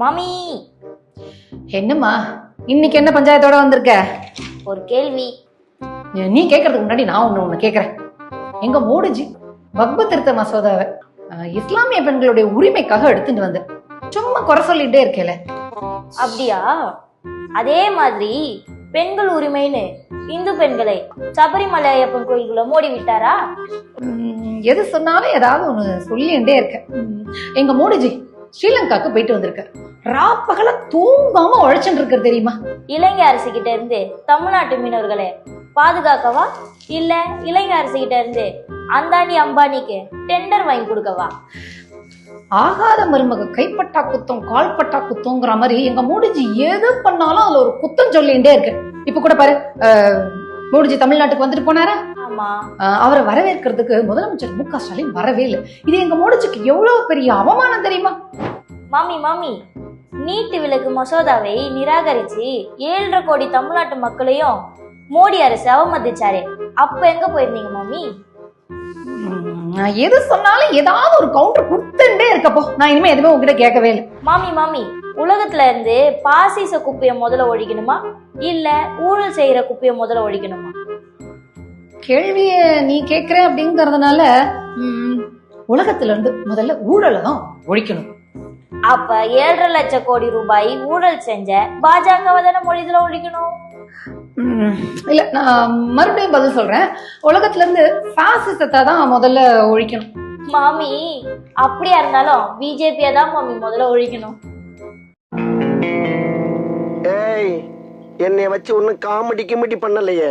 மாமி! என்னம்மா? இன்னைக்கு என்ன பஞ்சாயத்தோட வந்திருக்க? ஒரு கேள்வி. நீ கேட்கறதுக்கு முன்னாடி நான் ஒண்ணு ஒண்ணு கேக்குறேன். எங்க மோடிஜி வக்பு திருத்த மசோதாவை இஸ்லாமிய பெண்களுடைய உரிமைக்காக எடுத்துட்டு வந்த. சும்மா குறை சொல்லிட்டே இருக்கேல. அப்படியா? அதே மாதிரி பெண்கள் உரிமைன்னு இந்து பெண்களை சபரிமலை ஐயப்பன் கோயிலுக்குள்ள மூடி விட்டாரா? எது சொன்னாலும் ஏதாவது ஒண்ணு சொல்லிட்டே இருக்க உம், எங்க மோடிஜி ஸ்ரீலங்காக்கு போயிட்டு வந்திருக்க ராப்பகல தூங்காம உழைச்சுட்டு இருக்காரு தெரியுமா? இலங்கை அரசு கிட்ட இருந்து தமிழ்நாட்டு மீனவர்களை பாதுகாக்கவா? இல்ல இலங்கை அரசு கிட்ட இருந்து அந்தானி அம்பானிக்கு டெண்டர் வாங்கி கொடுக்கவா? ஆகாத மருமக கைப்பட்டா குத்தம் கால்பட்டா குத்தங்கிற மாதிரி எங்க மோடிஜி எது பண்ணாலும் அதுல ஒரு குத்தம் சொல்லிட்டே இருக்கு. இப்ப கூட பாரு மோடிஜி தமிழ்நாட்டுக்கு வந்துட்டு போனாரா? ஆமா. அவரை வரவேற்கிறதுக்கு முதலமைச்சர் மு க ஸ்டாலின் வரவே இல்லை. இது எங்க மோடிஜிக்கு எவ்வளவு பெரிய அவமானம் தெரியுமா? மாமி மாமி நீட்டு விலக்கு மசோதாவை நிராகரிச்சு ஏழரை கோடி தமிழ்நாட்டு மக்களையும் மோடி அரசு அவமதிச்சாரே. அப்ப எங்க போயிருந்தீங்க மாமி நான் எது சொன்னாலும் ஏதாவது ஒரு கவுண்டர் கொடுத்துட்டே இருக்கப்போ நான் இனிமே எதுவுமே உங்ககிட்ட கேட்கவே இல்லை. மாமி மாமி உலகத்துல இருந்து பாசிச குப்பைய முதல்ல ஒழிக்கணுமா? இல்ல ஊழல் செய்யற குப்பைய முதல்ல ஒழிக்கணுமா? கேள்விய நீ கேட்கிற அப்படிங்கறதுனால உலகத்துல இருந்து முதல்ல ஊழலை தான் ஒழிக்கணும். அப்ப ஏழரை லட்சம் கோடி ரூபாய் ஊழல் செஞ்ச பாஜகவை தானே மொழிதுல ஒழிக்கணும்? இல்ல நான் மறுபடியும் பதில் சொல்றேன். உலகத்துல இருந்து பாசிசத்தை தான் முதல்ல ஒழிக்கணும். மாமி அப்படியா இருந்தாலும் பிஜேபியை தான் மாமி முதல்ல ஒழிக்கணும். ஏய் என்னைய வச்சு ஒன்னும் காமெடி கிமெடி பண்ணலையே.